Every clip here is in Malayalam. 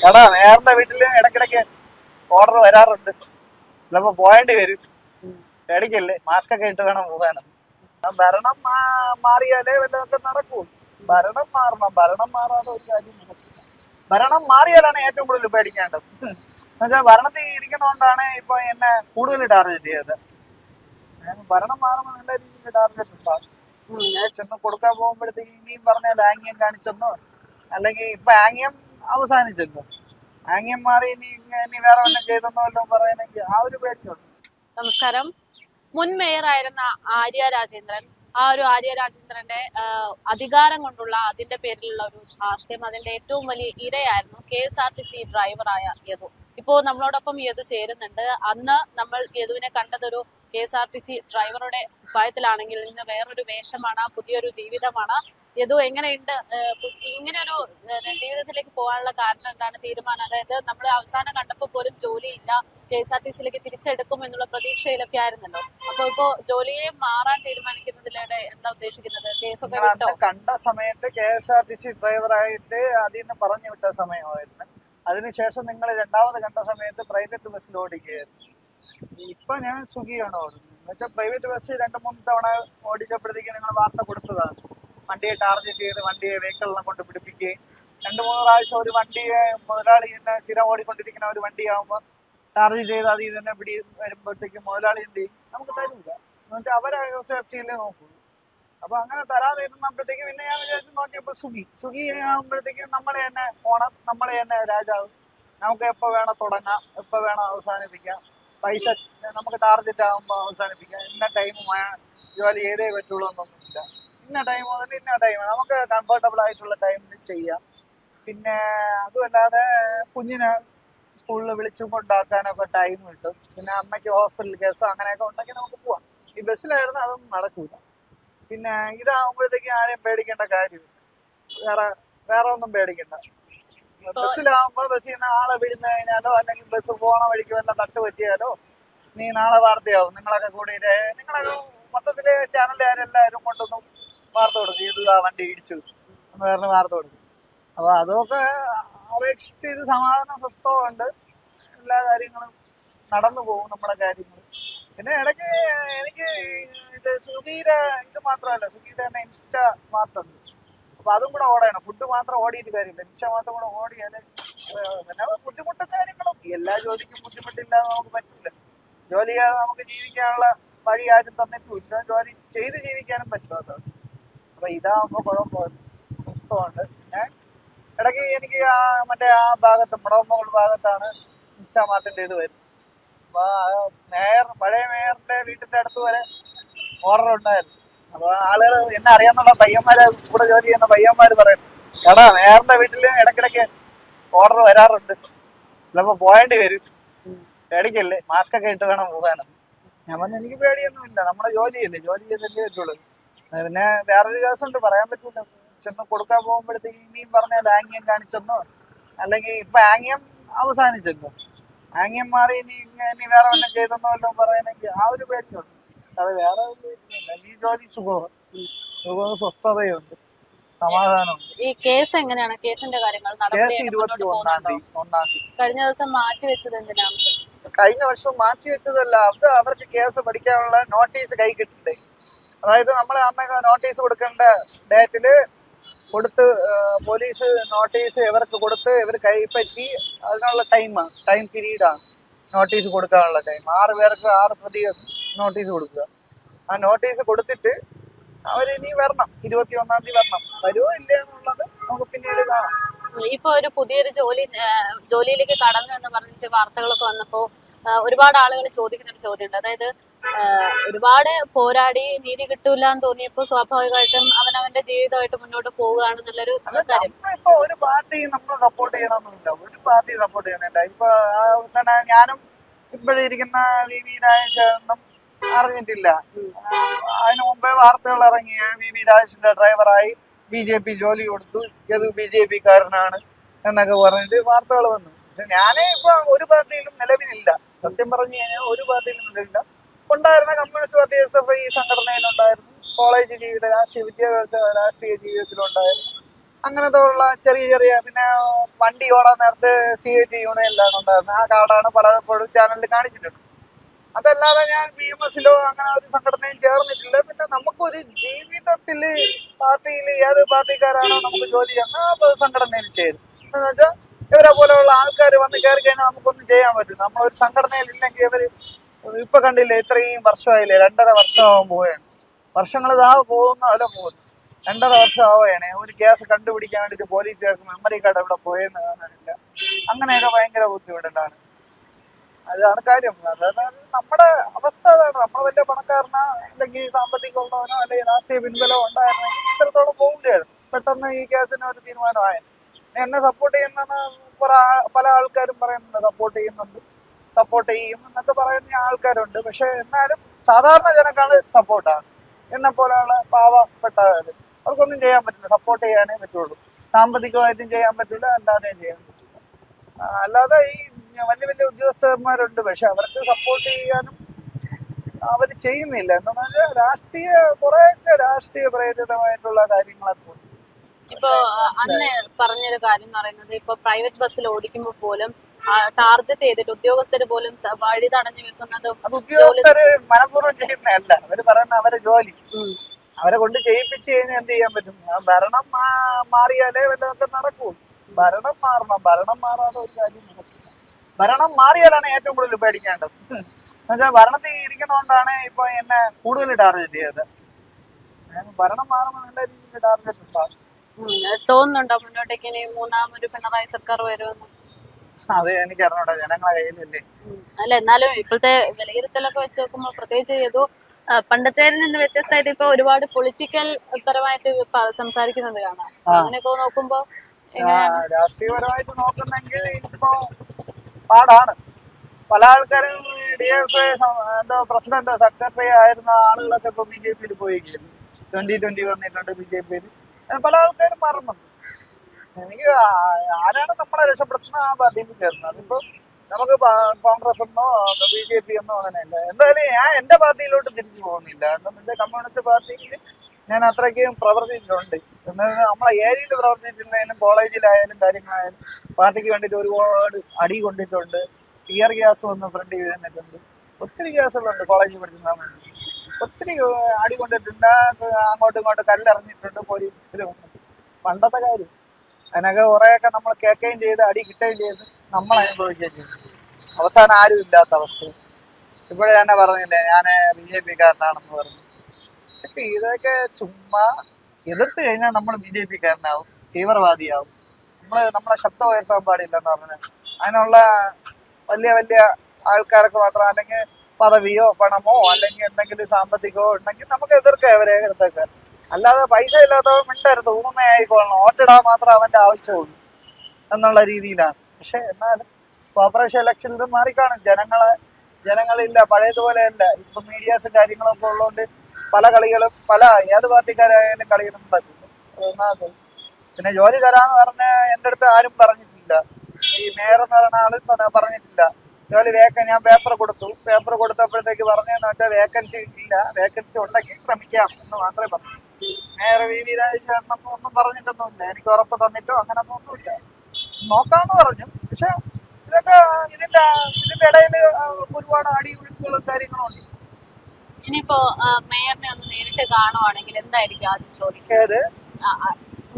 എടാ വേറെ വീട്ടിൽ ഇടക്കിടക്ക് ഓർഡർ വരാറുണ്ട്. ചിലപ്പോ പോയേണ്ടി വരും. പേടിക്കല്ലേ? മാസ്ക് ഒക്കെ ഇട്ട് വേണം പോകാനും ആ ഭരണം മാറിയാലേ വല്ലതൊക്കെ നടക്കൂ. ഭരണം മാറണം. ഭരണം മാറാതെ ഒരു കാര്യം ഭരണം മാറിയാലാണ് ഏറ്റവും കൂടുതൽ പേടിക്കേണ്ടത്. എന്നുവെച്ചാൽ ഭരണത്തിൽ ഇരിക്കുന്നതുകൊണ്ടാണ് ഇപ്പൊ എന്നെ കൂടുതൽ ടാർഗറ്റ് ചെയ്തത്. ഭരണം മാറുമ്പോൾ നല്ല രീതിയിൽ ടാർഗറ്റ് ഉണ്ടാകും ഞാൻ ചെന്ന് കൊടുക്കാൻ പോകുമ്പോഴത്തേക്ക് ഇനിയും പറഞ്ഞ ആംഗ്യം കാണിച്ചെന്നോ? അല്ലെങ്കിൽ ഇപ്പൊ ആംഗ്യം അവസാനിച്ചല്ലോ. മാറി ഇനി ഇനി വേറെ വല്ലതും ചെയ്തെന്നോ വല്ലതും പറയണമെങ്കിൽ ആ ഒരു പേടിയുണ്ട്. നമസ്കാരം. മുൻ മേയർ ആയിരുന്ന ആര്യ രാജേന്ദ്രൻ. ആ ഒരു ആര്യ രാജേന്ദ്രന്റെ അധികാരം കൊണ്ടുള്ള അതിന്റെ പേരിലുള്ള ഒരു ധാർഷ്ട്യം അതിന്റെ ഏറ്റവും വലിയ ഇരയായിരുന്നു K S R T C ഡ്രൈവറായ യദു. ഇപ്പോ നമ്മളോടൊപ്പം യദു ചേരുന്നുണ്ട്. അന്ന് നമ്മൾ യദുവിനെ കണ്ടതൊരു K S R T C ഡ്രൈവറുടെ ഉപായത്തിലാണെങ്കിൽ ഇന്ന് വേറൊരു വേഷമാണ് പുതിയൊരു ജീവിതമാണ്. യദു എങ്ങനെയുണ്ട്? ഇങ്ങനൊരു ഇങ്ങനെയൊരു ജീവിതത്തിലേക്ക് പോകാനുള്ള കാരണം എന്താണ്? തീരുമാനം? അതായത് നമ്മൾ അവസാനം കണ്ടപ്പോൾ പോലും ജോലിയില്ല കെ എസ് ആർ ടി സിയിലേക്ക് തിരിച്ചെടുക്കും എന്നുള്ള പ്രതീക്ഷയിലൊക്കെ ആയിരുന്നല്ലോ. അപ്പൊ ഇപ്പോ ജോലിയെ മാറാൻ തീരുമാനിക്കുന്നതിലൂടെ എന്താ ഉദ്ദേശിക്കുന്നത്? കേസൊക്കെ കണ്ട സമയത്ത് K S R T C ഡ്രൈവറായിട്ട് അതിൽ നിന്ന് പറഞ്ഞു വിട്ട സമയമായിരുന്നു. അതിനുശേഷം നിങ്ങൾ രണ്ടാമത് കണ്ട സമയത്ത് പ്രൈവറ്റ് ബസ്സിൽ ഓടിക്കുകയായിരുന്നു. ഇപ്പൊ ഞാൻ സുഖിയാണ്? ഓടുന്നത് എന്നുവെച്ചാൽ പ്രൈവറ്റ് ബസ് രണ്ട് മൂന്ന് തവണ ഓടിച്ചപ്പോഴത്തേക്ക് നിങ്ങൾ വാർത്ത കൊടുത്തതാണ്. വണ്ടിയെ ടാർഗറ്റ് ചെയ്ത് വണ്ടിയെ വെഹിക്കിളിനെ കൊണ്ട് പിടിപ്പിക്കുകയും രണ്ട് മൂന്ന് പ്രാവശ്യം ഒരു വണ്ടിയെ മുതലാളി തന്നെ സ്ഥിരം ഓടിക്കൊണ്ടിരിക്കുന്ന ഒരു വണ്ടിയാകുമ്പോൾ ടാർഗറ്റ് ചെയ്ത് അതിൽ തന്നെ പിടി വരുമ്പോഴത്തേക്കും മുതലാളി എന്ത് ചെയ്യും? നമുക്ക് തരില്ല എന്നുവെച്ചാൽ അവരെ സേഫ്റ്റിയിലേ നോക്കൂ. അപ്പൊ അങ്ങനെ തരാതെ ഇരുന്നപ്പോഴത്തേക്ക് പിന്നെ ഞാൻ വിചാരിച്ചു നോക്കിയപ്പോ സുഖി. സുഖി ആകുമ്പോഴത്തേക്കും നമ്മളെ തന്നെ ഓണം നമ്മളെ തന്നെ രാജാവ്. നമുക്ക് എപ്പോൾ വേണം തുടങ്ങാം. എപ്പോൾ വേണം അവസാനിപ്പിക്കാം. പൈസ നമുക്ക് ടാർഗറ്റ് ആകുമ്പോൾ അവസാനിപ്പിക്കാം. എന്ന ടൈം ജോലി ചെയ്തേ പറ്റുള്ളൂ എന്നൊന്നുമില്ല. ഇന്ന ടൈം മുതൽ ഇന്ന ടൈം നമുക്ക് കംഫർട്ടബിൾ ആയിട്ടുള്ള ടൈമിൽ ചെയ്യാം. പിന്നെ അതുമല്ലാതെ കുഞ്ഞിനെ സ്കൂളിൽ വിളിച്ചു കൊണ്ടാക്കാനൊക്കെ ടൈം കിട്ടും. പിന്നെ അമ്മയ്ക്ക് ഹോസ്പിറ്റൽ കേസ് അങ്ങനെയൊക്കെ ഉണ്ടെങ്കിൽ നമുക്ക് പോവാം. ഈ ബസ്സിലായിരുന്നു അതൊന്നും നടക്കൂല. പിന്നെ ഇതാകുമ്പോഴത്തേക്കും ആരെയും പേടിക്കേണ്ട കാര്യമില്ല. വേറെ വേറെ ഒന്നും പേടിക്കണ്ട. ബസ്സിലാവുമ്പോ ബസ് നിന്ന് ആളെ വിഴുന്നു കഴിഞ്ഞാലോ അല്ലെങ്കിൽ ബസ് പോണ വഴിക്ക് വല്ല തട്ട് പറ്റിയാലോ നീ നാളെ വാർത്തയാവും. നിങ്ങളൊക്കെ കൂടി നിങ്ങളൊക്കെ മൊത്തത്തിൽ ചാനലുകാരെല്ലാവരും കൊണ്ടൊന്നും വാർത്ത കൊടുക്കും ഇത് വണ്ടി ഇടിച്ചു എന്ന് പറഞ്ഞ് വാർത്ത കൊടുക്കും അപ്പൊ അതൊക്കെ അപേക്ഷിച്ച് ഇത് സമാധാന സ്വസ്ഥമുണ്ട് എല്ലാ കാര്യങ്ങളും നടന്നു പോകും നമ്മുടെ കാര്യങ്ങൾ പിന്നെ ഇടയ്ക്ക് എനിക്ക് ഇത് സുഗീര ഇത് മാത്രമല്ല സുധീര തന്നെ ഇൻസ്റ്റ മാത്രം അപ്പൊ അതും കൂടെ ഓടണം. ഫുഡ് മാത്രം ഓടിയിട്ട് കാര്യമില്ല. ഇൻസ്റ്റ മാത്രം കൂടെ ഓടിയാൽ പിന്നെ ബുദ്ധിമുട്ടും കാര്യങ്ങളും. എല്ലാ ജോലിക്കും ബുദ്ധിമുട്ടില്ല നമുക്ക് പറ്റില്ല ജോലി ചെയ്യാതെ നമുക്ക് ജീവിക്കാനുള്ള വഴി ആരും തന്നിട്ടുമില്ല. ജോലി ചെയ്ത് ജീവിക്കാനും പറ്റുമോ അപ്പൊ ഇതാവുമ്പോ കുഴപ്പമില്ല സ്വസ്ഥമുണ്ട്. പിന്നെ ഇടയ്ക്ക് എനിക്ക് ആ മറ്റേ ആ ഭാഗത്ത് മുടവമ്മകൾ ഭാഗത്താണ് ഇൻസ്റ്റാ മാർട്ടിന്റെ ഇത് വരുന്നത്. അപ്പൊ മേയർ പഴയ മേയറിന്റെ വീട്ടിന്റെ അടുത്ത് വരെ ഓർഡർ ഉണ്ടായിരുന്നു. അപ്പൊ ആളുകൾ എന്നെ അറിയാന്നുള്ള പയ്യന്മാര് കൂടെ ജോലി ചെയ്യുന്ന പയ്യന്മാര് പറയുന്നു എടാ മേയറിന്റെ വീട്ടിൽ ഇടക്കിടക്ക് ഓർഡർ വരാറുണ്ട്. ചിലപ്പോ പോയേണ്ടി വരും. പേടിക്കല്ലേ? മാസ്ക് ഒക്കെ ഇട്ട് വേണം പോകാനെന്ന്. ഞാൻ പറഞ്ഞു എനിക്ക് പേടിയൊന്നുമില്ല. നമ്മുടെ ജോലിയല്ലേ? ജോലി ചെയ്തല്ലേ പറ്റുള്ളൂ. പിന്നെ വേറൊരു കേസുണ്ട് പറയാൻ പറ്റൂല. ചെന്ന് കൊടുക്കാൻ പോകുമ്പോഴത്തേക്ക് ഇനിയും പറഞ്ഞ ആംഗ്യം കാണിച്ചെന്നോ? അല്ലെങ്കിൽ ഇപ്പൊ ആംഗ്യം അവസാനിച്ചല്ലോ. ആംഗ്യം മാറി ഇനി ഇനി വേറെ ഒന്നും ചെയ്തെന്നോ വല്ലതും പറയണമെങ്കിൽ ആ ഒരു പേടിയുണ്ട്. അത് വേറെ. ഈ ജോലി സുഖമാണ് സുഖവും സ്വസ്ഥതയുണ്ട്. ഈ കേസ് എങ്ങനെയാണ്? കേസിന്റെ കാര്യങ്ങൾ കഴിഞ്ഞ ദിവസം മാറ്റി വെച്ചത് എന്തിനാണ്? കഴിഞ്ഞ വർഷം മാറ്റി വെച്ചതല്ല. അത് അവർക്ക് കേസ് പഠിക്കാനുള്ള നോട്ടീസ് കൈ കിട്ടണ്ടേ അതായത് നമ്മൾ അന്ന് നോട്ടീസ് കൊടുക്കേണ്ട ഡേറ്റിൽ കൊടുത്ത് പോലീസ് നോട്ടീസ് ഇവർക്ക് കൊടുത്ത് ഇവർ കൈപ്പറ്റി അതിനുള്ള ടൈമാണ് ടൈം പീരീഡാണ് നോട്ടീസ് കൊടുക്കാനുള്ള ടൈം ആറ് പേർക്ക് ആറ് പ്രതി നോട്ടീസ് കൊടുക്കുക. ആ നോട്ടീസ് കൊടുത്തിട്ട് അവരിനി വരണം. ഇരുപത്തി ഒന്നാം തീയതി വരണം. വരുമോ ഇല്ല എന്നുള്ളത് നമുക്ക് പിന്നീട് കാണാം. ഇപ്പൊ ഒരു പുതിയൊരു ജോലി ജോലിയിലേക്ക് കടന്നു എന്ന് പറഞ്ഞിട്ട് വാർത്തകളൊക്കെ വന്നപ്പോ ഒരുപാട് ആളുകൾ ചോദിക്കുന്ന ഒരു ചോദ്യമുണ്ട്. അതായത് ഒരുപാട് പോരാടി നീതി കിട്ടൂല എന്ന് തോന്നിയപ്പോ സ്വാഭാവികമായിട്ടും അവൻ അവന്റെ ജീവിതമായിട്ട് മുന്നോട്ട് പോവുകയാണെന്നുള്ളൊരു കാര്യം. ഒരു പാർട്ടി നമ്മൾ സപ്പോർട്ട് ചെയ്യണമെന്നില്ല. ഒരു പാർട്ടി സപ്പോർട്ട് ചെയ്യുന്നില്ല. ഇപ്പൊ തന്നെ ഞാനും ഇപ്പോഴിരിക്കുന്ന വി വി അറിഞ്ഞിട്ടില്ല. അതിനു മുമ്പേ വാർത്തകൾ ഇറങ്ങി വി വി രാജേഷിന്റെ ഡ്രൈവറായി ബി ജെ പി ജോലി കൊടുത്തു. ഇത് ബി ജെ പി കാരനാണ് എന്നൊക്കെ പറഞ്ഞിട്ട് വാർത്തകൾ വന്നു. പക്ഷെ ഞാനേ ഇപ്പൊ ഒരു പാർട്ടിയിലും നിലവിലില്ല. സത്യം പറഞ്ഞു കഴിഞ്ഞാൽ ഒരു പാർട്ടിയിലും നിലവിലില്ല. ഉണ്ടായിരുന്ന communist party S F I സംഘടനയിലുണ്ടായിരുന്നു. College ജീവിത രാഷ്ട്രീയ വിദ്യാഭ്യാസ രാഷ്ട്രീയ ജീവിതത്തിലുണ്ടായിരുന്നു. അങ്ങനത്തെ ഉള്ള ചെറിയ ചെറിയ പിന്നെ വണ്ടി ഓടാൻ നേരത്ത് സി ഐ ടി യൂണിയനിലാണ് ഉണ്ടായിരുന്നത് ആ കാർഡാണ് പലപ്പോഴും ചാനലിൽ കാണിച്ചിട്ടുണ്ട്. അതല്ലാതെ ഞാൻ ബി എം എസിലോ അങ്ങനെ ഒരു സംഘടനയും ചേർന്നിട്ടില്ല. പിന്നെ നമുക്കൊരു ജീവിതത്തിൽ പാർട്ടിയിൽ ഏത് പാർട്ടിക്കാരാണോ നമുക്ക് ജോലി ചെയ്യുന്നത് ആ സംഘടനയിൽ ചേരും. എന്ന് വെച്ചാൽ ഇവരെ പോലെയുള്ള ആൾക്കാർ വന്ന് കയറി കഴിഞ്ഞാൽ നമുക്കൊന്നും ചെയ്യാൻ പറ്റില്ല. നമ്മളൊരു സംഘടനയിൽ ഇല്ലെങ്കിൽ ഇവർ ഇപ്പൊ കണ്ടില്ലേ ഇത്രയും വർഷമായില്ലേ രണ്ടര വർഷമാവാൻ പോവുകയാണ്. വർഷങ്ങൾ ഇതാ പോകുന്ന അല്ല പോകുന്നു. രണ്ടര വർഷം ആവുകയാണ് ഒരു കേസ് കണ്ടുപിടിക്കാൻ വേണ്ടിട്ട് പോലീസുകാർക്ക് മെമ്മറി കാർഡ് എവിടെ പോയെന്ന് കാണാനില്ല. അങ്ങനെയൊക്കെ ഭയങ്കര ബുദ്ധിമുട്ടുണ്ടാണ്. അതാണ് കാര്യം. അതായത് നമ്മുടെ അവസ്ഥ അതാണ്. നമ്മൾ വലിയ പണക്കാരനോ അല്ലെങ്കിൽ സാമ്പത്തികമുള്ളവനോ അല്ലെങ്കിൽ രാഷ്ട്രീയ പിൻബലമോ ഉണ്ടായിരുന്നെങ്കിൽ ഇത്രത്തോളം പോകില്ലായിരുന്നു പെട്ടെന്ന് ഈ കേസിന് ഒരു തീരുമാനമായ എന്നെ സപ്പോർട്ട് ചെയ്യുന്ന പല ആൾക്കാരും പറയുന്നുണ്ട് സപ്പോർട്ട് ചെയ്യുന്നുണ്ട്. സപ്പോർട്ട് ചെയ്യും എന്നൊക്കെ പറയുന്ന ആൾക്കാരുണ്ട്. പക്ഷെ എന്നാലും സാധാരണ ജനക്കാണ് സപ്പോർട്ടാണ് എന്നെ പോലെയുള്ള പാവപ്പെട്ടവര്. അവർക്കൊന്നും ചെയ്യാൻ പറ്റില്ല. സപ്പോർട്ട് ചെയ്യാനേ പറ്റുള്ളൂ. സാമ്പത്തികമായിട്ടും ചെയ്യാൻ പറ്റില്ല. അല്ലാതെയും ചെയ്യാൻ പറ്റില്ല. അല്ലാതെ ഈ വലിയ വലിയ ഉദ്യോഗസ്ഥന്മാരുണ്ട്. പക്ഷെ അവർക്ക് സപ്പോർട്ട് ചെയ്യാനും അവർ ചെയ്യുന്നില്ല. എന്ന് പറഞ്ഞാൽ രാഷ്ട്രീയ കുറെ രാഷ്ട്രീയ പ്രേരിതമായിട്ടുള്ള കാര്യങ്ങളൊക്കെ. ഇപ്പൊ അന്ന് പറഞ്ഞൊരു കാര്യം എന്ന് പറയുന്നത് ഇപ്പൊ പ്രൈവറ്റ് ബസ്സിൽ ഓടിക്കുമ്പോൾ പോലും ടാർഗറ്റ് ചെയ്തിട്ട് ഉദ്യോഗസ്ഥര് പോലും വഴി തടഞ്ഞു വെക്കുന്നതും ഉദ്യോഗസ്ഥര് മനഃപൂർവം ചെയ്യുന്നതല്ല. അവർ പറയുന്ന അവരെ ജോലി. അവരെ കൊണ്ട് ചെയ്യിപ്പിച്ച് കഴിഞ്ഞാൽ എന്ത് ചെയ്യാൻ പറ്റും? ഭരണം മാറിയാലേ വല്ലതൊക്കെ നടക്കൂ ഭരണം മാറണം. ഭരണം മാറാതെ ഒരു കാര്യം നടക്കില്ല. ഭരണം മാറിയാലാണ് ഏറ്റവും കൂടുതൽ പേടിക്കേണ്ടത്. എന്നുവെച്ചാൽ ഭരണത്തിൽ ഇരിക്കുന്നതുകൊണ്ടാണ് ഇപ്പൊ എന്നെ കൂടുതൽ ടാർഗറ്റ് ചെയ്തത്. ഭരണം മാറുമ്പോൾ നല്ല രീതിയിൽ ടാർഗറ്റ് ഉണ്ടാകും. തോന്നുന്നുണ്ടോ മുന്നോട്ടേക്ക് ഇനി മൂന്നാമൊരു പിണറായി സർക്കാർ വരുമെന്ന്? അത് എനിക്ക് അറിഞ്ഞൂടാ ജനങ്ങളെ കയ്യിലല്ലേ. അല്ല എന്നാലും ഇപ്പോഴത്തെ വിലയിരുത്തലൊക്കെ വെച്ച് നോക്കുമ്പോൾ പ്രത്യേകിച്ച് ഏതോ പണ്ടത്തേതിൽ നിന്ന് വ്യത്യസ്തമായിട്ട് ഇപ്പൊ ഒരുപാട് പൊളിറ്റിക്കൽ പരമായിട്ട് സംസാരിക്കുന്നത് കാണാം. അങ്ങനെയൊക്കെ നോക്കുമ്പോ രാഷ്ട്രീയപരമായിട്ട് നോക്കുന്നെങ്കിൽ ഇപ്പോ പാടാണ്. പല ആൾക്കാരും ഡി എഫ് എന്തോ പ്രസിഡന്റ് സെക്രട്ടറി ആയിരുന്ന ആളുകളൊക്കെ ഇപ്പൊ ബി ജെ പിയിൽ പോയിരിക്കുന്നു ട്വന്റി ട്വന്റി വന്നിട്ടുണ്ട് ബി ജെ പിയിൽ. പല ആൾക്കാരും മാറുന്നുണ്ട്. എനിക്ക് ആരാണ് നമ്മളെ രക്ഷപ്പെടുത്തുന്ന ആ പാർട്ടിയിൽ ചേർന്നത് അതിപ്പോ നമുക്ക് കോൺഗ്രസ് എന്നോ ബി ജെ പി എന്നോ അങ്ങനെയല്ല. എന്തായാലും ഞാൻ എന്റെ പാർട്ടിയിലോട്ട് തിരിച്ചു പോകുന്നില്ല. കാരണം എന്റെ കമ്മ്യൂണിസ്റ്റ് പാർട്ടിയിൽ ഞാൻ അത്രയ്ക്കും പ്രവർത്തിച്ചിട്ടുണ്ട്. എന്നാൽ നമ്മളെ ഏരിയയിൽ പ്രവർത്തിച്ചിട്ടില്ലെങ്കിലും കോളേജിലായാലും കാര്യങ്ങളായാലും പാർട്ടിക്ക് വേണ്ടിയിട്ട് ഒരുപാട് അടി കൊണ്ടിട്ടുണ്ട്. ടിയർ ഗ്യാസ് വന്ന് ഫ്രണ്ട് വീഴുന്നിട്ടുണ്ട് ഒത്തിരി ഗ്യാസുകളുണ്ട് കോളേജിൽ പഠിക്കുന്ന ഒത്തിരി അടി കൊണ്ടിട്ടുണ്ട്. അങ്ങോട്ടും ഇങ്ങോട്ടും കല്ലെറിഞ്ഞിട്ടുണ്ട് പോലീസ് പണ്ടത്തെ കാര്യം. അതിനൊക്കെ കുറേയൊക്കെ നമ്മൾ കേൾക്കുകയും ചെയ്ത് അടി കിട്ടുകയും ചെയ്ത് നമ്മൾ അനുഭവിക്കുകയും ചെയ്തു. അവസാനം ആരും ഇല്ലാത്ത അവസ്ഥ. ഇപ്പോഴും തന്നെ പറഞ്ഞില്ലേ ഞാൻ ബി ജെ പി കാരനാണെന്ന് പറഞ്ഞു. ഇതൊക്കെ ഇതൊക്കെ ചുമ്മാ എതിർത്ത് കഴിഞ്ഞാൽ നമ്മൾ ബി ജെ പി കാരനാവും തീവ്രവാദിയാവും. നമ്മൾ നമ്മളെ ശബ്ദം ഉയർത്താൻ പാടില്ലെന്ന് പറഞ്ഞു. അതിനുള്ള വലിയ വലിയ ആൾക്കാരൊക്കെ മാത്രം അല്ലെങ്കിൽ പദവിയോ പണമോ അല്ലെങ്കിൽ എന്തെങ്കിലും സാമ്പത്തികമോ ഉണ്ടെങ്കിൽ നമുക്ക് എതിർക്കാം ഇവരെ എതിർത്തൊക്കെ അല്ലാതെ പൈസ ഇല്ലാത്തവൻ മിണ്ടരുത് ഊമയായിക്കോളണം. വോട്ടിടാൻ മാത്രം അവന്റെ ആവശ്യമുള്ളൂ എന്നുള്ള രീതിയിലാണ്. പക്ഷെ എന്നാലും കോർപ്പറേഷൻ ഇലക്ഷനിൽ മാറിക്കാണും. ജനങ്ങളെ ജനങ്ങളില്ല പഴയതുപോലെയല്ല ഇപ്പൊ മീഡിയാസ് കാര്യങ്ങളൊക്കെ ഉള്ളതുകൊണ്ട് പല കളികളും പല ഏത് പാർട്ടിക്കാരായാലും കളികളും പറ്റില്ല ഒന്നാമത് പിന്നെ ജോലി തരാന്ന് പറഞ്ഞ എന്റെ അടുത്ത് ആരും പറഞ്ഞിട്ടില്ല. ഈ മേയർ എന്ന് പറഞ്ഞ ആളും പറഞ്ഞ- പറഞ്ഞിട്ടില്ല. ജോലി വേക്കൻ ഞാൻ പേപ്പർ കൊടുത്തു. പേപ്പർ കൊടുത്തപ്പോഴത്തേക്ക് പറഞ്ഞതെന്ന് വെച്ചാൽ വേക്കൻസി ഇല്ല. വേക്കൻസി ഉണ്ടെങ്കിൽ ശ്രമിക്കാം എന്ന് മാത്രമേ പറഞ്ഞു മേയർ വി വി രാജേഷ് ഒന്നും പറഞ്ഞിട്ടൊന്നുമില്ല. എനിക്ക് ഉറപ്പ് തന്നിട്ടോ അങ്ങനെ ഒന്നുമില്ല. നോക്കാന്ന് പറഞ്ഞു. പക്ഷെ ഇതൊക്കെ ഇതിന്റെ ഇതിന്റെ ഇടയിൽ ഒരുപാട് അടി ഒഴുക്കുകളും കാര്യങ്ങളും ഉണ്ട്. ഇനിയിപ്പോ മേയറിനെ ഒന്ന് നേരിട്ട് കാണുവാണെങ്കിൽ എന്തായിരിക്കും ആദ്യം ആ,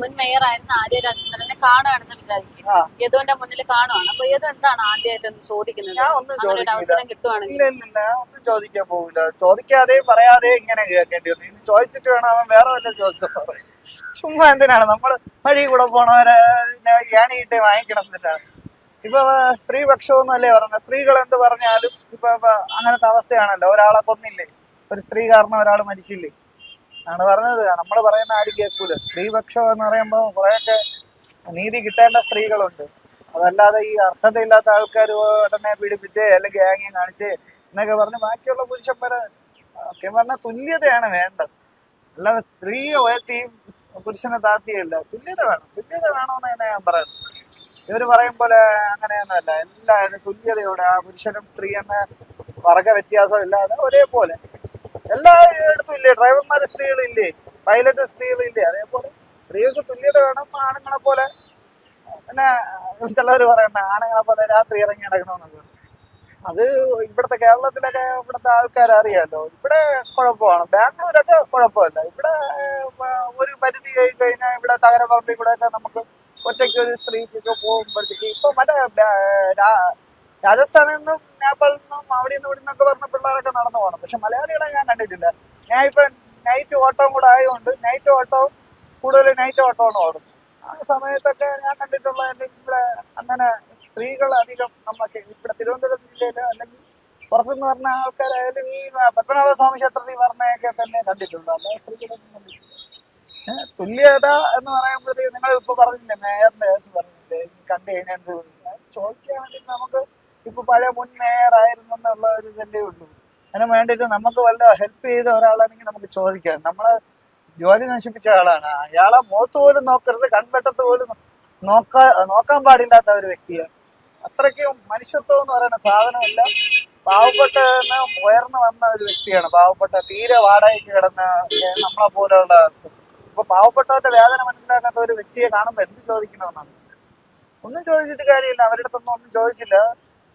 മുൻ മേയർ ആയിരുന്ന ആര്യ രാജേന്ദ്രനെ കാണുകയാണെന്ന് വിചാരിക്കും. യദുവിന്റെ മുന്നിൽ കാണുവാണ്. അപ്പൊ യദു എന്താണ് ആദ്യമായിട്ട് ചോദിക്കുന്നത്? അങ്ങനെ ഒരു അവസരം കിട്ടുവാണെങ്കിൽ. ഇല്ല ഇല്ല ഒന്നും ചോദിക്കാൻ പോകില്ല ചോദിക്കാതെ പറയാതെ ഇങ്ങനെ കേൾക്കേണ്ടി വന്നു ഇനി ചോദിച്ചിട്ട് വേണം അവൻ വേറെ വല്ല ചോദിച്ചോ ചുമ്മാ എന്തിനാണ്? നമ്മൾ വഴി കൂടെ പോണവരെ ഏണിയിട്ട് വാങ്ങിക്കണം എന്നിട്ടാണ്. ഇപ്പൊ സ്ത്രീപക്ഷം അല്ലേ പറഞ്ഞത്? സ്ത്രീകൾ എന്ത് പറഞ്ഞാലും ഇപ്പൊ അങ്ങനത്തെ അവസ്ഥയാണല്ലോ. ഒരാളെ കൊന്നില്ലേ? ഒരു സ്ത്രീ കാരണം ഒരാൾ മരിച്ചില്ലേ? ആണ് പറഞ്ഞത്. നമ്മൾ പറയുന്ന ആരും കേൾക്കൂല. സ്ത്രീപക്ഷം എന്ന് പറയുമ്പോൾ കുറെയൊക്കെ നീതി കിട്ടേണ്ട സ്ത്രീകളുണ്ട്. അതല്ലാതെ ഈ അർഹതയില്ലാത്ത ആൾക്കാർ ഉടനെ പീഡിപ്പിച്ച് അല്ലെങ്കിൽ ആംഗ്യം കാണിച്ച് എന്നൊക്കെ പറഞ്ഞ് ബാക്കിയുള്ള പുരുഷന്മാരെ സത്യം പറഞ്ഞാൽ തുല്യതയാണ് വേണ്ടത്. അല്ലാതെ സ്ത്രീയെ ഉയർത്തിയും പുരുഷനെ താഴ്ത്തിയല്ല. തുല്യത വേണം. തുല്യത വേണമെന്ന് തന്നെ ഞാൻ പറയുന്നത്. ഇവർ പറയും പോലെ അങ്ങനെയൊന്നുമല്ല എല്ലാവരും തുല്യതയോടെ ആ പുരുഷനും സ്ത്രീ എന്ന വർഗ വ്യത്യാസം ഇല്ലാതെ ഒരേപോലെ. എല്ലായിടത്തും ഇല്ലേ? ഡ്രൈവർമാര് സ്ത്രീകളില്ലേ? പൈലറ്റ് സ്ത്രീകളില്ലേ? അതേപോലെ സ്ത്രീകൾക്ക് തുല്യത വേണം ആണുങ്ങളെ പോലെ. പിന്നെ ചിലവർ പറയുന്ന ആണുങ്ങളെ പോലെ രാത്രി ഇറങ്ങി നടക്കണമെന്നൊക്കെ. അത് ഇവിടുത്തെ കേരളത്തിലൊക്കെ ഇവിടുത്തെ ആൾക്കാർ അറിയാലോ. ഇവിടെ കുഴപ്പമാണ്. ബാംഗ്ലൂരൊക്കെ കുഴപ്പമില്ല. ഇവിടെ ഒരു പരിധി കഴിഞ്ഞ് കഴിഞ്ഞാൽ ഇവിടെ തകരപ്പറമ്പിൽ കൂടെ ഒക്കെ നമുക്ക് ഒറ്റയ്ക്ക് ഒരു സ്ത്രീക്കൊക്കെ പോകുമ്പോഴത്തേക്ക് ഇപ്പൊ മറ്റേ രാജസ്ഥാനിൽ നിന്നും നേപ്പാളിൽ നിന്നും അവിടെ നിന്ന് ഇവിടെ നിന്നൊക്കെ പറഞ്ഞ പിള്ളേരൊക്കെ നടന്നു പോകണം പക്ഷെ മലയാളികളെ ഞാൻ കണ്ടിട്ടില്ല. ഞാൻ ഇപ്പൊ നൈറ്റ് ഓട്ടം കൂടെ ആയതുകൊണ്ട് നൈറ്റ് ഓട്ടവും കൂടുതൽ നൈറ്റ് ഓട്ടമാണ് ഓടുന്നത്. ആ സമയത്തൊക്കെ ഞാൻ കണ്ടിട്ടുള്ള ഇവിടെ അങ്ങനെ സ്ത്രീകൾ അധികം നമുക്ക് ഇവിടെ തിരുവനന്തപുരം ജില്ലയിലോ അല്ലെങ്കിൽ പുറത്തുനിന്ന് പറഞ്ഞ ആൾക്കാരായാലും ഈ പത്മനാഭ സ്വാമി ക്ഷേത്രത്തിൽ പറഞ്ഞൊക്കെ തന്നെ കണ്ടിട്ടുണ്ട്. അല്ലാതെ സ്ത്രീകളൊന്നും തുല്യത എന്ന് പറയുമ്പോഴത്തേക്ക് നിങ്ങൾ ഇപ്പൊ പറഞ്ഞില്ലേ? മേയറിന്റെ കേസ് പറഞ്ഞില്ലേ? കണ്ടു കഴിഞ്ഞാൽ? ചോദിക്കാൻ വേണ്ടി നമുക്ക് ഇപ്പൊ പഴയ മുൻ മേയർ ആയിരുന്നു എന്നുള്ള ഒരു ഇതല്ലേ ഉള്ളൂ. അതിന് വേണ്ടിയിട്ട് നമുക്ക് വല്ല ഹെൽപ്പ് ചെയ്ത ഒരാളാണെങ്കിൽ നമുക്ക് ചോദിക്കാം. നമ്മളെ ജോലി നശിപ്പിച്ച ആളാണ്. അയാളെ മുഖത്ത് പോലും നോക്കരുത് കൺവെട്ടത്ത് പോലും നോക്കാ നോക്കാൻ പാടില്ലാത്ത ഒരു വ്യക്തിയാണ്. അത്രയ്ക്കും മനുഷ്യത്വം എന്ന് പറയുന്ന സാധനമില്ല. പാവപ്പെട്ട ഉയർന്നു വന്ന ഒരു വ്യക്തിയാണ്. പാവപ്പെട്ട തീരെ വാടകയ്ക്ക് കിടന്ന നമ്മളെ പോലെയുള്ള ഇപ്പൊ പാവപ്പെട്ടവരുടെ വേദന മനസ്സിലാക്കാത്ത ഒരു വ്യക്തിയെ കാണുമ്പോൾ എന്ത് ചോദിക്കണമെന്നാണ്? ഒന്നും ചോദിച്ചിട്ട് കാര്യമില്ല. അവരുടെ അടുത്തൊന്നും ഒന്നും ചോദിച്ചില്ല.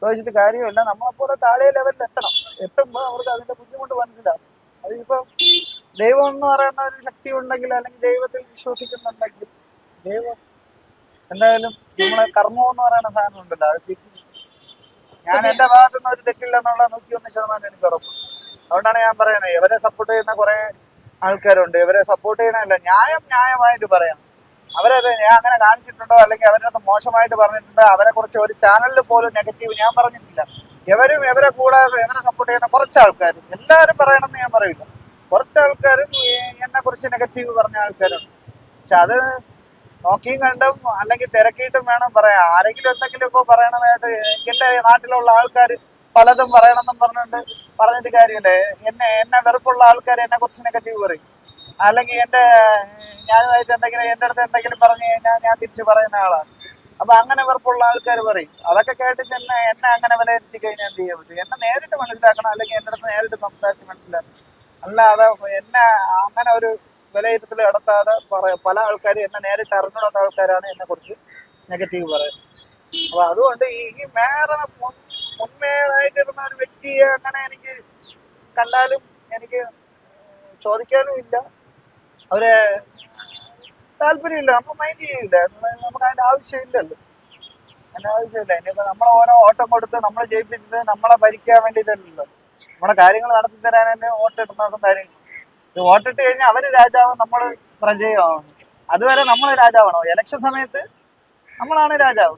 ചോദിച്ചിട്ട് കാര്യമില്ല. നമ്മളെപ്പോലെ താഴെ ലെവലിൽ എത്തണം. എത്തുമ്പോൾ അവർക്ക് അതിന്റെ ബുദ്ധിമുട്ട് മനസ്സിലാവും അതിപ്പോ ദൈവം എന്ന് പറയുന്ന ഒരു ശക്തി ഉണ്ടെങ്കിൽ അല്ലെങ്കിൽ ദൈവത്തിൽ വിശ്വസിക്കുന്നുണ്ടെങ്കിൽ ദൈവം എന്തായാലും നമ്മളെ കർമ്മം എന്ന് പറയുന്ന സാധനം ഉണ്ടല്ലോ അത് തിരിച്ചു ഞാൻ എന്റെ ഭാഗത്തുനിന്ന് ഒരു തെറ്റില്ലെന്നുള്ള നൂറ്റി ഒന്ന് ശതമാനം എനിക്ക് ഉറപ്പ്. അതുകൊണ്ടാണ് ഞാൻ പറയുന്നത് ഇവരെ സപ്പോർട്ട് ചെയ്യുന്ന കുറെ ആൾക്കാരുണ്ട്. ഇവരെ സപ്പോർട്ട് ചെയ്യണമല്ല ന്യായം ന്യായമായിട്ട് പറയാം. അവരത് ഞാൻ അങ്ങനെ കാണിച്ചിട്ടുണ്ടോ? അല്ലെങ്കിൽ അവരത് മോശമായിട്ട് പറഞ്ഞിട്ടുണ്ടോ? അവരെ കുറിച്ച് ഒരു ചാനലിൽ പോലും നെഗറ്റീവ് ഞാൻ പറഞ്ഞിട്ടില്ല. എവരും ഇവരെ കൂടെ ഇവരെ സപ്പോർട്ട് ചെയ്യുന്ന കുറച്ച് ആൾക്കാർ എല്ലാവരും പറയണമെന്ന് ഞാൻ പറയില്ല. കുറച്ച് ആൾക്കാരും എന്നെ കുറിച്ച് നെഗറ്റീവ് പറഞ്ഞ ആൾക്കാരുണ്ട്. പക്ഷെ അത് നോക്കിയും കണ്ടും അല്ലെങ്കിൽ തിരക്കിയിട്ടും വേണം പറയാം ആരെങ്കിലും എന്തെങ്കിലും ഒക്കെ പറയണതായിട്ട് എന്റെ നാട്ടിലുള്ള ആൾക്കാർ പലതും പറയണമെന്നും പറഞ്ഞിട്ട് പറഞ്ഞിട്ട് കാര്യമില്ലേ. എന്നെ എന്നെ വെറുപ്പുള്ള ആൾക്കാർ എന്നെ കുറിച്ച് നെഗറ്റീവ് പറയും. അല്ലെങ്കിൽ എന്റെ ഞാനുമായിട്ട് എന്തെങ്കിലും എന്റെ അടുത്ത് എന്തെങ്കിലും പറഞ്ഞു കഴിഞ്ഞാൽ ഞാൻ തിരിച്ചു പറയുന്ന ആളാണ് അപ്പൊ അങ്ങനെ വെറുപ്പുള്ള ആൾക്കാർ പറയും. അതൊക്കെ കേട്ടിട്ട് എന്നെ എന്നെ അങ്ങനെ വിലയിരുത്തി കഴിഞ്ഞാൽ എന്ത് ചെയ്യാൻ പറ്റും? എന്നെ നേരിട്ട് മനസ്സിലാക്കണം അല്ലെങ്കിൽ എന്റെ അടുത്ത് നേരിട്ട് സംസാരിച്ച് മനസ്സിലാക്കണം. അല്ലാതെ എന്നെ അങ്ങനെ ഒരു വിലയിരുത്തൽ നടത്താതെ പല ആൾക്കാരും എന്നെ നേരിട്ട് അറിഞ്ഞുകൊടാത്ത ആൾക്കാരാണ് എന്നെ കുറിച്ച് നെഗറ്റീവ് പറയുന്നത്. അപ്പൊ അതുകൊണ്ട് ഈ വേറെ മേയറെ മുൻ ഒരു വ്യക്തിയെ അങ്ങനെ എനിക്ക് കണ്ടാലും എനിക്ക് ചോദിക്കാനും ഇല്ല. അവരെ താല്പര്യമില്ല നമ്മൾ മൈൻഡ് ചെയ്യില്ല. നമുക്ക് അതിന്റെ ആവശ്യമില്ലല്ലോ. അതിന്റെ ആവശ്യമില്ല. ഇനിയിപ്പോ നമ്മൾ ഓരോ ഓട്ടം കൊടുത്ത് നമ്മളെ ജയിപ്പിച്ചിട്ട് നമ്മളെ ഭരിക്കാൻ വേണ്ടിയിട്ടല്ലല്ലോ. നമ്മളെ കാര്യങ്ങൾ നടത്തി തരാൻ തരാനല്ലേ വോട്ടിടുന്ന കാര്യങ്ങൾ. ഇത് വോട്ടിട്ട് കഴിഞ്ഞാൽ അവർ രാജാവും നമ്മൾ പ്രജയുമാണ്. അതുവരെ നമ്മൾ രാജാവാണോ. ഇലക്ഷൻ സമയത്ത് നമ്മളാണ് രാജാവ്.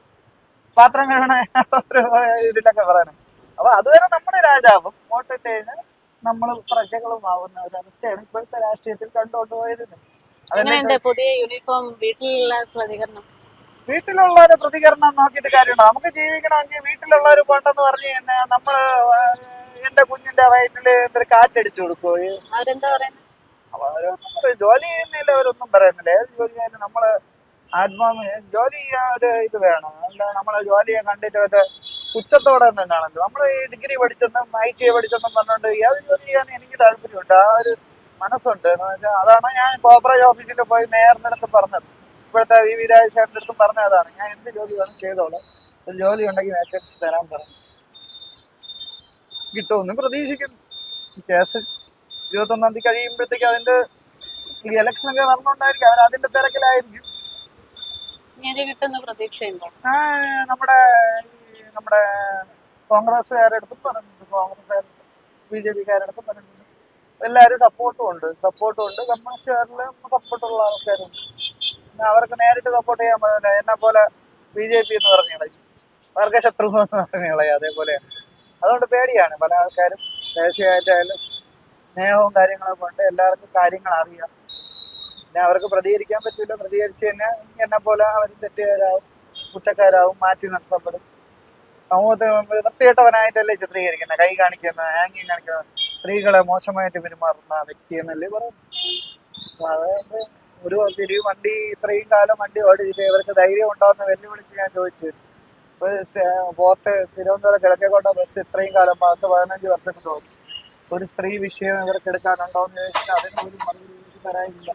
പാത്രം കഴുകണ ഇതിലൊക്കെ പറയണം. അപ്പൊ അതുവരെ നമ്മുടെ രാജാവും. വോട്ടിട്ട് കഴിഞ്ഞാൽ നമ്മൾ പ്രജകളും ആവുന്ന ഒരു അവസ്ഥയാണ് ഇപ്പോഴത്തെ രാഷ്ട്രീയത്തിൽ കണ്ടുകൊണ്ട് പോയിരുന്നത് എങ്ങനെയുണ്ട് പുതിയ യൂണിഫോം വീട്ടിലുള്ള പ്രതികരണം. വീട്ടിലുള്ളവരെ പ്രതികരണം നോക്കിയിട്ട് കാര്യമുണ്ടോ? നമുക്ക് ജീവിക്കണമെങ്കിൽ വീട്ടിലുള്ളവർ പോണ്ടെന്ന് പറഞ്ഞു കഴിഞ്ഞാൽ നമ്മൾ എന്റെ കുഞ്ഞിന്റെ വയറ്റിൽ എന്തൊരു കാറ്റടിച്ചു കൊടുക്കോ അവരൊന്നും ജോലി ചെയ്യുന്നില്ല അവരൊന്നും പറയുന്നില്ല. ഏത് ജോലി ആയാലും നമ്മൾ ആത്മാവ് ജോലി ചെയ്യാൻ ഒരു ഇത് വേണം. അല്ല നമ്മളെ ജോലിയെ കണ്ടിട്ട് മറ്റേ ഉച്ചത്തോടെ തന്നെ കാണുന്നത്. നമ്മൾ ഈ ഡിഗ്രി പഠിച്ചെന്നും ഐ ടി പഠിച്ചെന്നും പറഞ്ഞുകൊണ്ട് ഏത് ജോലി ചെയ്യാൻ എനിക്ക് താല്പര്യമുണ്ട്. ആ ഒരു മനസ്സുണ്ട്. എന്ന് വെച്ചാൽ അതാണ് ഞാൻ കോപ്പറേറ്റ് ഓഫീസിൽ പോയി മേയറിന്റെ അടുത്ത് പറഞ്ഞത്. ഇപ്പോഴത്തെ വി വി രാജശേഖരന്റെ അടുത്തും പറഞ്ഞതാണ്. ഞാൻ എന്ത് ജോലി വേണം ചെയ്തോളാം. ഒരു ജോലി ഉണ്ടെങ്കിൽ വേക്കൻസി തരാൻ പറഞ്ഞു. കിട്ടുമെന്ന് പ്രതീക്ഷിക്കുന്നു. കേസ് ഇരുപത്തൊന്നാം തീയതി കഴിയുമ്പോഴത്തേക്ക് അതിന്റെ ഈ ഇലക്ഷൻ ഒക്കെ വരണോണ്ടായിരിക്കും അവർ അതിന്റെ തിരക്കിലായിരിക്കും. നീതി കിട്ടുന്ന പ്രതീക്ഷയുണ്ടോ? ആ, നമ്മുടെ നമ്മുടെ കോൺഗ്രസ്സുകാരുടെ അടുത്തും പറഞ്ഞിട്ടുണ്ട്. കോൺഗ്രസ്സുകാരുടെ ബി ജെ പിക്കാരുടെ പറഞ്ഞിട്ടുണ്ട്. എല്ലാവരും സപ്പോർട്ടും ഉണ്ട്. സപ്പോർട്ടും ഉണ്ട്. കമ്മ്യൂണിസ്റ്റുകാരിൽ സപ്പോർട്ടുള്ള ആൾക്കാരുണ്ട്. അവർക്ക് നേരിട്ട് സപ്പോർട്ട് ചെയ്യാൻ പറ്റില്ല. എന്നെ പോലെ ബി ജെ പി എന്ന് പറഞ്ഞു കളയും വർഗശത്രു എന്ന് പറഞ്ഞു കളയും അതേപോലെയാണ് അതുകൊണ്ട് പേടിയാണ് പല ആൾക്കാരും. ദേശീയമായിട്ടായാലും സ്നേഹവും കാര്യങ്ങളൊക്കെ ഉണ്ട്. എല്ലാവർക്കും കാര്യങ്ങൾ അറിയാം. പിന്നെ അവർക്ക് പ്രതികരിക്കാൻ പറ്റില്ല. പ്രതികരിച്ച് തന്നെ എന്നെ പോലെ അവർ തെറ്റുകാരാവും കുറ്റക്കാരാവും മാറ്റി നിർത്തപ്പെടും. സമൂഹത്തിൽ വൃത്തികെട്ടവനായിട്ടല്ലേ ചിത്രീകരിക്കുന്നത്? കൈ കാണിക്കുന്ന ആംഗ്യം കാണിക്കുന്ന സ്ത്രീകളെ മോശമായിട്ട് പെരുമാറുന്ന വ്യക്തി എന്നല്ലേ പറയുന്നത്? ഒരു തിരി വണ്ടി ഇത്രയും കാലം വണ്ടി ഓടിച്ചിട്ട് ഇവർക്ക് ധൈര്യം ഉണ്ടാവുന്ന വെല്ലുവിളിച്ച് ഞാൻ ചോദിച്ചു. പോർട്ട് തിരുവനന്തപുരം കിഴക്കേക്കോട്ട ബസ് ഇത്രയും കാലം പത്ത് പതിനഞ്ച് വർഷം തോന്നി ഒരു സ്ത്രീ വിഷയം ഇവർക്ക് എടുക്കാനുണ്ടോ എന്ന് ചോദിച്ചാൽ അതിന് ഒരു മറുപടി തരാനില്ല.